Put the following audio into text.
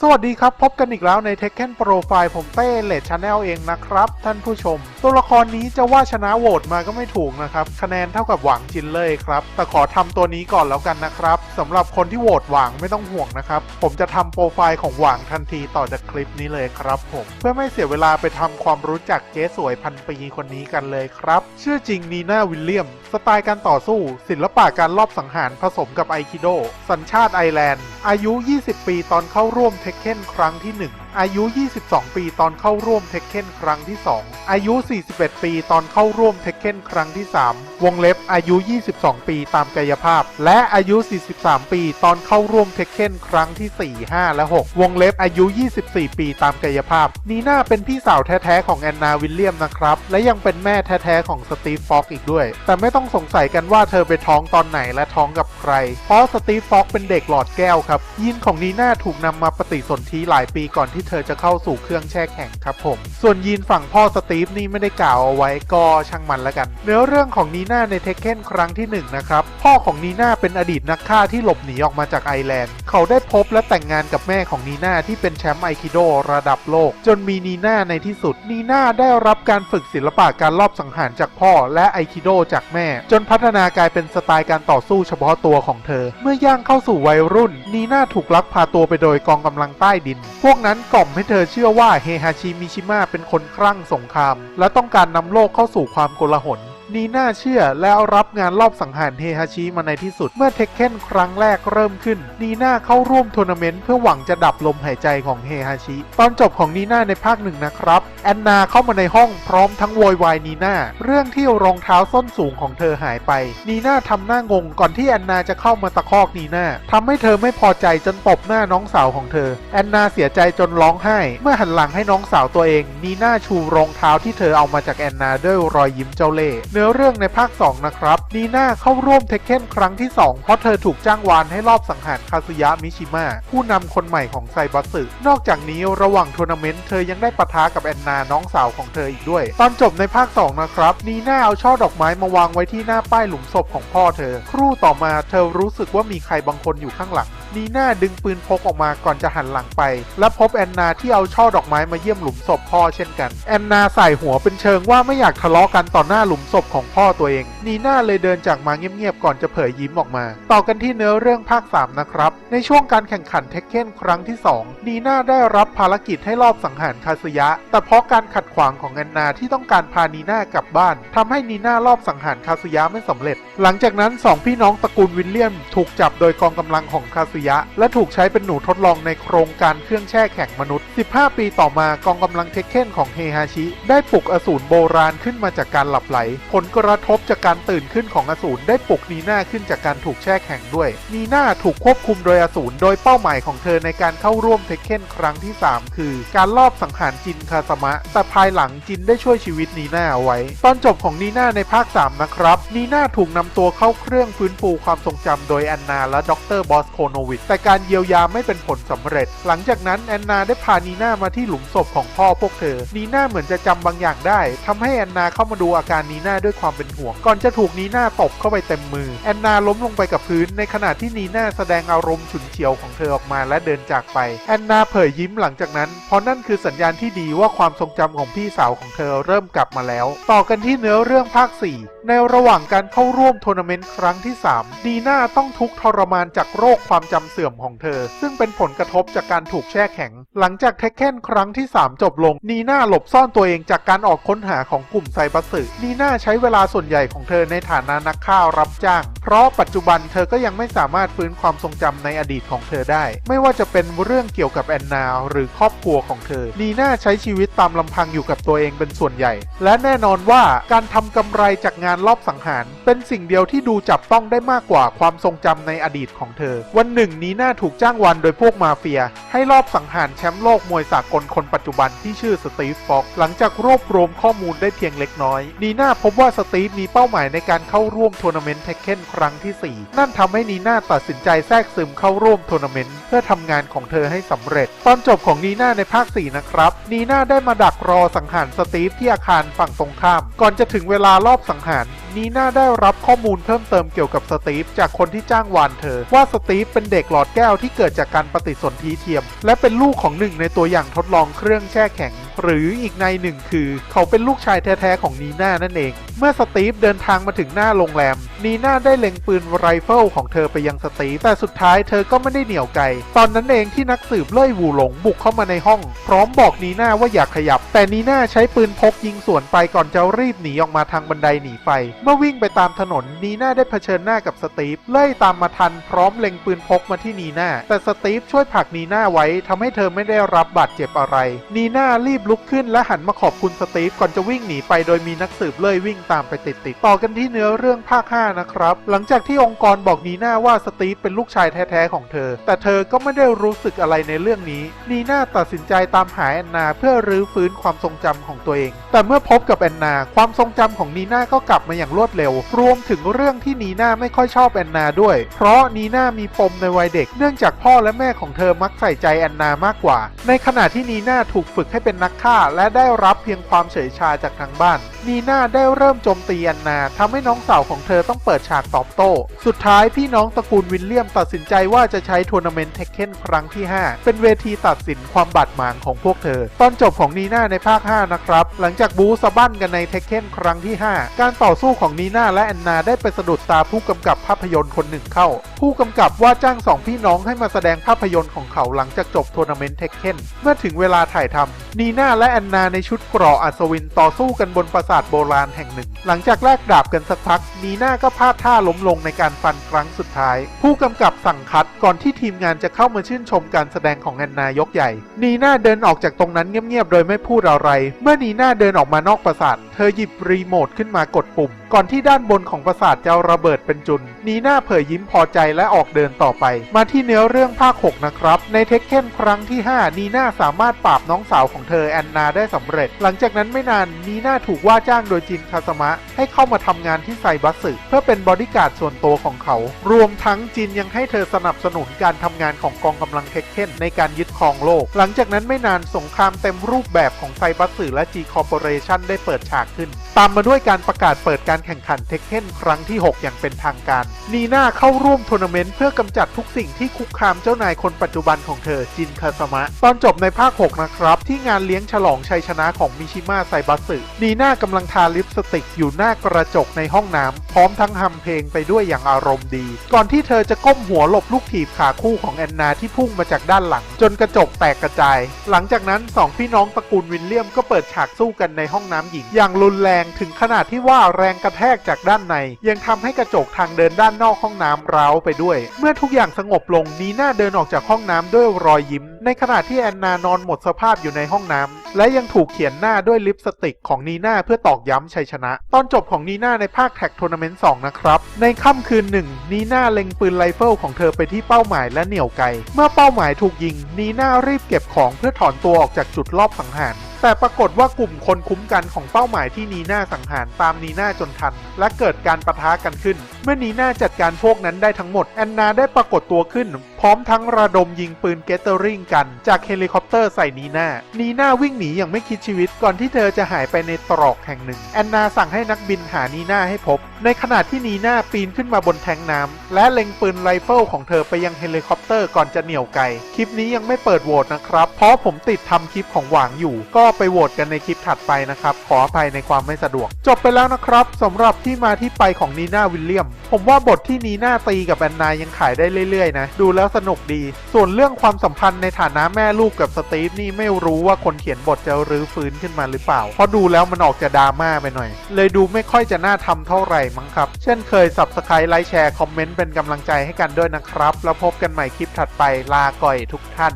สวัสดีครับ พบกันอีกแล้วใน Tekken Profile ผมเต้เลดชาแนลเองนะครับ ท่านผู้ชม ตัวละครนี้จะว่าชนะโหวตมาก็ไม่ถูกนะครับ คะแนนเท่ากับหวังจินเลยครับ แต่ขอทำตัวนี้ก่อนแล้วกันนะครับสำหรับคนที่โหวตหวังไม่ต้องห่วงนะครับ ผมจะทำโปรไฟล์ของหวังทันทีต่อจากคลิปนี้เลยครับผม เพื่อไม่เสียเวลาไปทำความรู้จักเจ๊สวยพันปีคนนี้กันเลยครับ ชื่อจริงนีน่าวิลเลียม สไตล์การต่อสู้ ศิลปะการลอบสังหารผสมกับไอคิโด สัญชาติไอแลนด์ อายุ 20 ปีตอนเข้าร่วมเทคเ e นครั้งที่หนึ่ง อายุ 22 ปีตอนเข้าร่วมเทคเ e นครั้งที่ 2 อายุ 41 ปีตอนเข้าร่วมเทคเ e นครั้งที่ 3 วงเล็บอายุ 22 ปีตามกายภาพ และอายุ 43 ปีตอนเข้าร่วมเทคเ e นครั้งที่ 4 5 และ 6 วงเล็บอายุ 24 ปีตามกายภาพ นีน่าเป็นพี่สาวแท้ๆของแอนนาวิลเลียมนะครับ และยังเป็นแม่แท้ๆของสตีฟฟ็อกอีกด้วย แต่ไม่ต้องสงสัยกันว่าเธอไปท้องตอนไหนและท้องกับใคร เพราะสตีฟฟ็อกเป็นเด็กหลอดแก้วครับยีนของนีน่าถูกนำมาปฏิสนธิหลายปีก่อนที่เธอจะเข้าสู่เครื่องแช่แข็งครับผม ส่วนยีนฝั่งพ่อสตีฟนี่ไม่ได้กล่าวเอาไว้ก็ช่างมันแล้วกัน เนื้อเรื่องของนีน่าในเทคเคนครั้งที่หนึ่งนะครับ พ่อของนีน่าเป็นอดีตนักฆ่าที่หลบหนีออกมาจากไอแลนด์ เขาได้พบและแต่งงานกับแม่ของนีน่าที่เป็นแชมป์ไอคิโดระดับโลก จนมีนีน่าในที่สุด นีน่าได้รับการฝึกศิลปะการลอบสังหารจากพ่อและไอคิโดจากแม่ จนพัฒนากลายเป็นสไตล์การต่อสู้เฉพาะตัวของเธอ เมื่อย่างเข้าสู่วัยรุ่น นีน่าถูกลักพาตัวไปโดยกองกำลังใต้ดิน พวกนั้นกล่อมให้เธอเชื่อว่าเฮฮาชิมิชิมะเป็นคนคลั่งสงคราม และต้องการนำโลกเข้าสู่ความโกลาหล นีน่าเชื่อและรับงานรอบสังหารเฮฮาชิมาในที่สุด เมื่อเทคเคนครั้งแรกเริ่มขึ้น นีน่าเข้าร่วมทัวร์นาเมนต์เพื่อหวังจะดับลมหายใจของเฮฮาชิ ตอนจบของนีน่าในภาคหนึ่งนะครับ แอนนาเข้ามาในห้องพร้อมทั้งโวยวายนีน่าเรื่องที่รองเท้าส้นสูงของเธอหายไป นีน่าทำหน้างงก่อนที่แอนนาจะเข้ามาตะคอกนีน่าทำให้เธอไม่พอใจจนตบหน้าน้องสาวของเธอ แอนนาเสียใจจนร้องไห้ เมื่อหันหลังให้น้องสาวตัวเอง นีน่าชูรองเท้าที่เธอเอามาจากแอนนาด้วยรอยยิ้มเจ้าเล่ห์เนื้อเรื่องในภาค 2 นะครับนีน่าเข้าร่วมเทคเคนครั้งที่ 2 เพราะเธอถูกจ้างวานให้รอบสังหารคาซุยะมิชิมะผู้นำคนใหม่ของไซบัสึนอกจากนี้ระหว่างทัวร์นาเมนต์เธอยังได้ปะทะกับแอนนาน้องสาวของเธออีกด้วย ตอนจบในภาค 2 นะครับนีน่าเอาช่อดอกไม้มาวางไว้ที่หน้าป้ายหลุมศพของพ่อเธอ ครู่ต่อมาเธอรู้สึกว่ามีใครบางคนอยู่ข้างหลัง นีน่าดึงปืนพกออกมาก่อนจะหันหลังไป และพบแอนนาที่เอาช่อดอกไม้มาเยี่ยมหลุมศพพ่อเช่นกัน แอนนาใส่หัวเป็นเชิงว่าไม่อยากทะเลาะกันต่อหน้าหลุมศพของพ่อตัวเอง นีน่าเลยเดินจากมาเงียบๆก่อนจะเผยยิ้มออกมา ต่อกันที่เนื้อเรื่องภาค 3 นะครับ ในช่วงการแข่งขันเทคเคนครั้งที่ 2 นีน่าได้รับภารกิจให้รอบสังหารคาซึยะ แต่เพราะการขัดขวางของแอนนาที่ต้องการพานีน่ากลับบ้านทำให้นีน่ารอบสังหารคาซึยะไม่สำเร็จ หลังจากนั้นสองพี่น้องตระกูลวิลเลียม ถูกจับโดยกองกำลังของคาซึยะ และถูกใช้เป็นหนูทดลองในโครงการเครื่องแช่แข็งมนุษย์ 15 ปีต่อมากองกำลังเทคเคนของเฮฮาชิ ได้ปลุกอสูรโบราณขึ้นมาจากการหลับไหล ผลกระทบจากการตื่นขึ้นของอสูรได้ปลุกนีน่าขึ้นจากการถูกแช่แข็งด้วย นีน่าถูกควบคุมโดยอสูรโดยเป้าหมายของเธอในการเข้าร่วมเทคเคนครั้งที่ 3 คือ การลอบสังหารจินคาสมะ แต่ภายหลังจินได้ช่วยชีวิตนีน่าเอาไว้ ตอนจบของนีน่าในภาค 3 นะครับ นีน่าถูกนำตัวเข้าเครื่องฟื้นฟูความทรงจำโดยแอนนาและดรบอสโคโนวิชแต่การเยียวยาไม่เป็นผลสำเร็จ หลังจากนั้นแอนนาได้พานีน่ามาที่หลุมศพของพ่อพวกเธอ นีน่าเหมือนจะจำบางอย่างได้ทำให้แอนนาเข้ามาดูอาการนีน่าด้วยความเป็นห่วง ก่อนจะถูกนีน่าตบเข้าไปเต็มมือ แอนนาล้มลงไปกับพื้น ในขณะที่นีน่าแสดงอารมณ์ฉุนเฉียวของเธอออกมาและเดินจากไป แอนนาเผยยิ้มหลังจากนั้น เพราะนั่นคือสัญญาณที่ดีว่าความทรงจำของพี่สาวของเธอเริ่มกลับมาแล้ว ต่อกันที่เนื้อเรื่องภาค 4ในระหว่างการเข้าร่วมทัวร์นาเมนต์ครั้งที่ 3 ดีน่าต้องทุกข์ทรมานจากโรคความจำเสื่อมของเธอ ซึ่งเป็นผลกระทบจากการถูกแช่แข็ง หลังจากเทคเคนครั้งที่ 3 จบลง นีน่าหลบซ่อนตัวเองจากการออกค้นหาของกลุ่มไซบัสึนีน่าใช้เวลาส่วนใหญ่ของเธอในฐานะนักฆ่ารับจ้าง เพราะปัจจุบันเธอก็ยังไม่สามารถฟื้นความทรงจำในอดีตของเธอได้ ไม่ว่าจะเป็นเรื่องเกี่ยวกับแอนนาหรือครอบครัวของเธอ นีน่าใช้ชีวิตตามลำพังอยู่กับตัวเองเป็นส่วนใหญ่ และแน่นอนว่าการทำกำไรจากงานรอบสังหาร เป็นสิ่งเดียวที่ดูจับต้องได้มากกว่าความทรงจำในอดีตของเธอ วันหนึ่งนีน่าถูกจ้างวันโดยพวกมาเฟีย ให้รอบสังหารแชมป์โลกมวยสากลคนปัจจุบันที่ชื่อสตีฟฟ็อกหลังจากรวบรวมข้อมูลได้เพียงเล็กน้อย นีน่าพบว่าสตีฟมีเป้าหมายในการเข้าร่วมทัวร์นาเมนต์เทคเคนครั้งที่ 4 นั่นทำให้นีน่าตัดสินใจแทรกซึมเข้าร่วมทัวร์นาเมนต์เพื่อทำงานของเธอให้สำเร็จ ตอนจบของนีน่าในภาค 4 นะครับ นีน่าได้มาดักรอสังหารสตีฟที่อาคารฝั่งตรงข้าม ก่อนจะถึงเวลารอบสังหาร นนีน่าได้รับข้อมูลเพิ่มเติมเกี่ยวกับสตีฟจากคนที่จ้างวานเธอ ว่าสตีฟเป็นเด็กหลอดแก้วที่เกิดจากการปฏิสนธิเทียม และเป็นลูกของหนึ่งในตัวอย่างทดลองเครื่องแช่แข็ง หรืออีกในหนึ่งคือ เขาเป็นลูกชายแท้ๆของนีน่านั่นเอง เมื่อสตีฟเดินทางมาถึงหน้าโรงแรม นีน่าได้เล็งปืนไรเฟิลของเธอไปยังสตีฟแต่สุดท้ายเธอก็ไม่ได้เหนี่ยวไกลตอนนั้นเองที่นักสืบเล่ยวูหลงบุกเข้ามาในห้อง พร้อมบอกนีน่าว่าอย่าขยับ แต่นีน่าใช้ปืนพกยิงสวนไปก่อนจะรีบหนีออกมาทางบันไดหนีไฟ เมื่อวิ่งไปตามถนนนีน่าได้เผชิญหน้ากับสตีฟเล่ยตามมาทันพร้อมเล็งปืนพกมาที่นีน่าแต่สตีฟช่วยผลักนีน่าไว้ทำให้เธอไม่ได้รับบาดเจ็บอะไร นีน่ารีบลุกขึ้นและหันมาขอบคุณสตีฟก่อนจะวิ่งหนีไปโดยมีนักสืบเล่ยวิ่งตามไปติดๆต่อกันที่เนื้อเรื่องภาค5นะครับ หลังจากที่องค์กรบอกนีน่าว่าสตีฟเป็นลูกชายแท้ๆของเธอ แต่เธอก็ไม่ได้รู้สึกอะไรในเรื่องนี้ นีน่าตัดสินใจตามหาแอนนาเพื่อรื้อฟื้นความทรงจำของตัวเอง แต่เมื่อพบกับแอนนา ความทรงจำของนีน่าก็กลับมาอย่างรวดเร็ว รวมถึงเรื่องที่นีน่าไม่ค่อยชอบแอนนาด้วย เพราะนีน่ามีปมในวัยเด็ก เนื่องจากพ่อและแม่ของเธอมักใส่ใจแอนนามากกว่า ในขณะที่นีน่าถูกฝึกให้เป็นนักฆ่า และได้รับเพียงความเฉยชาจากทางบ้าน นีน่าได้เริ่มโจมตีแอนนาทำให้น้องสาวของเธอต้ององเปิดฉากตอบโต้ สุดท้ายพี่น้องตระกูลวิลเลียมตัดสินใจว่าจะใช้ทัวร์นาเมนต์เทคเคนครั้งที่ 5 เป็นเวทีตัดสินความบาดหมางของพวกเธอ ตอนจบของนีน่าในภาค 5 นะครับ หลังจากบูสะบั้นกันในเทคเคนครั้งที่ 5 การต่อสู้ของนีน่าและแอนนาได้ไปสะดุดตาผู้กำกับภาพยนตร์คนหนึ่งเข้า ผู้กำกับว่าจ้างสองพี่น้องให้มาแสดงภาพยนตร์ของเขาหลังจากจบทัวร์นาเมนต์เทคเคนเมื่อถึงเวลาถ่ายทำนีน่าและแอนนาในชุดเกราะอัศวินต่อสู้กันบนปราสาทโบราณแห่งหนึ่ง หลังจากแลกดาบกันสักพักนีน่าก็พลาดท่าล้มลงในการฟันครั้งสุดท้าย ผู้กำกับสั่งคัดก่อนที่ทีมงานจะเข้ามาชื่นชมการแสดงของแอนนายกใหญ่ นีน่าเดินออกจากตรงนั้นเงียบๆโดยไม่พูดอะไร เมื่อนีน่าเดินออกมานอกปราสาท เธอหยิบรีโมทขึ้นมากดปุ่มก่อนที่ด้านบนของปราสาทจะระเบิดเป็นจุน นีน่าเผยยิ้มพอใจและออกเดินต่อไป มาที่เนื้อเรื่องภาค 6 นะครับ ในเทคเคนครั้งที่ 5 นีน่าสามารถปราบน้องสาวของเธอแอนนาได้สำเร็จ หลังจากนั้นไม่นาน นีน่าถูกว่าจ้างโดยจินคาสมะ ให้เข้ามาทำงานที่ไซบัสสึเพื่อเป็นบอดี้การ์ดส่วนตัวของเขา รวมทั้งจินยังให้เธอสนับสนุนการทำงานของกองกำลังเทคเคนในการยึดครองโลก หลังจากนั้นไม่นานสงครามเต็มรูปแบบของไซบัสสึและ G Corporation ได้เปิดฉากขึ้น ตามมาด้วยการประกาศเปิดการแข่งขันเทคเคนครั้งที่ 6 อย่างเป็นทางการ นีน่าเข้าร่วมทัวร์นาเมนต์เพื่อกำจัดทุกสิ่งที่คุกคามเจ้านายคนปัจจุบันของเธอจินคาสมะ ตอนจบในภาค 6 นะครับ ที่งานเลี้ยงฉลองชัยชนะของมิชิมะไซบัสึนีน่ากำลังทาลิปสติกอยู่หน้ากระจกในห้องน้ำพร้อมทั้งฮัมเพลงไปด้วยอย่างอารมณ์ดี ก่อนที่เธอจะก้มหัวหลบลูกถีบขาคู่ของแอนนาที่พุ่งมาจากด้านหลัง จนกระจกแตกกระจาย หลังจากนั้นสองพี่น้องตระกูลวิลเลียมก็เปิดฉากสู้กันในห้องน้ำหญิง อย่างรุนแรงถึงขนาดที่ว่าแรงกระแทกจากด้านใน ยังทำให้กระจกทางเดินด้านนอกห้องน้ำร้าวไปด้วย เมื่อทุกอย่างสงบลงนีน่าเดินออกจากห้องน้ำด้วยรอยยิ้ม ในขณะที่แอนนานอนหมดสภาพอยู่ในห้องน้ำและยังถูกเขียนหน้าด้วยลิปสติกของนีน่าเพื่อตอกย้ำชัยชนะ ตอนจบของนีน่าในภาคแท็กทัวร์นาเมนต์2นะครับในค่ำคืนหนึ่งนีน่าเล็งปืนไรเฟิลของเธอไปที่เป้าหมายและเหนี่ยวไก เมื่อเป้าหมายถูกยิงนีน่ารีบเก็บของเพื่อถอนตัวออกจากจุดรอบสังหารแต่ปรากฏว่ากลุ่มคนคุ้มกันของเป้าหมายที่นีน่าสังหารตามนีน่าจนทัน และเกิดการประทะกันขึ้น เมื่อนีน่าจัดการพวกนั้นได้ทั้งหมด แอนนาได้ปรากฏตัวขึ้น พร้อมทั้งระดมยิงปืนเกตเตอริงกัน จากเฮลิคอปเตอร์ใส่นีน่านีน่าวิ่งหนีอย่างไม่คิดชีวิตก่อนที่เธอจะหายไปในตรอกแห่งหนึ่ง แอนนาสั่งให้นักบินหานีน่าให้พบ ในขณะที่นีน่าปีนขึ้นมาบนแทงน้ำและเล็งปืนไรเฟิลของเธอไปยังเฮลิคอปเตอร์ก่อนจะเหนี่ยวไกลคลิปนี้ยังไม่เปิดโหวตนะครับ เพราะผมติดทำคลิปของหวางอยู่ก็ไปโหวตกันในคลิปถัดไปนะครับ ขออภัยในความไม่สะดวก จบไปแล้วนะครับสำหรับที่มาที่ไปของนีน่าวิลเลียม ผมว่าบทที่นีน่าตีกับแอนนายังขายได้เรื่อยๆนะดูแล้วสนุกดี ส่วนเรื่องความสัมพันธ์ในฐานะแม่ลูกกับสตีฟนี่ไม่รู้ว่าคนเขียนบทจะรื้อฟื้นขึ้นมาหรือเปล่า เพราะดูแล้วมันออกจะดราม่าไปหน่อย เลยดูไม่ค่อยจะน่าทำเท่าไหร่มั้งครับ เช่นเคย subscribe ไลค์แชร์คอมเมนต์เป็นกำลังใจให้กันด้วยนะครับ แล้วพบกันใหม่คลิปถัดไปลาก่อยทุกท่าน